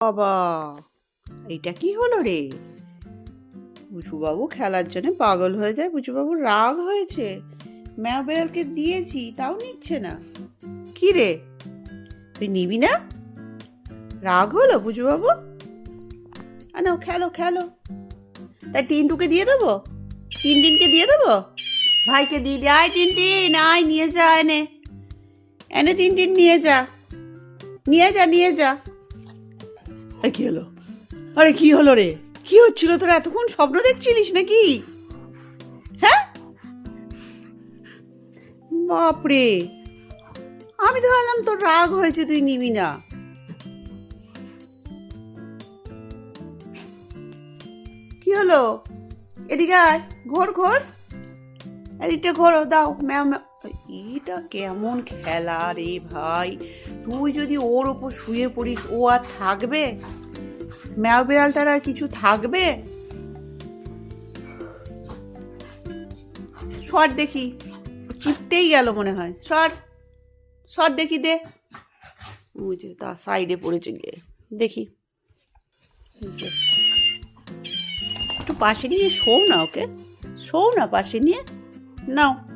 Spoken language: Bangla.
বাবা এটা কি হলো রে? বুচুবাবু খেলার জন্য পাগল হয়ে যায়, বুচুবাবু রাগ হয়েছে। ম্যাও বেড়ালকে দিয়েছি, তাও নিচ্ছে না। কি রে? তুই নিবি না? রাগ হলো বুচুবাবু? নাও, খেলো খেলো। তা টিনটুকে দিয়ে দেবো? তিন দিনকে দিয়ে দেবো? ভাইকে দিয়ে দে, আয় টিন টিন আয়, নিয়ে যা এনে। এনে তিন টিন নিয়ে যা। নিয়ে যা নিয়ে যা। এই কি হলো? আরে কি হলো রে? কি হচ্ছিল? তোরা এতক্ষণ স্বপ্ন দেখছিলিস নাকি? হ্যাঁ? বাপরে! আমি তো ভাবলাম তোর রাগ হয়েছে, তুই নিবি না। কি হলো? এদিকে আয়, ঘোর ঘোর। এদিকটা ঘোরো, দাও, ম্যাম এটা কেমন খেলা রে ভাই। তুই যদি ওর ওপর শুয়ে পড়িস, ও আর থাকবে? ম্যাও বিড়ালটার আর কিছু থাকবে? শর্ট দেখি। চিপতেই গেল মনে হয়। শর্ট শর্ট দেখি দে। বুঝে তা সাইডে পড়েছে গিয়ে। দেখি। একটু পাশে নিয়ে শোও না ওকে। শোও না পাশে নিয়ে। নাও।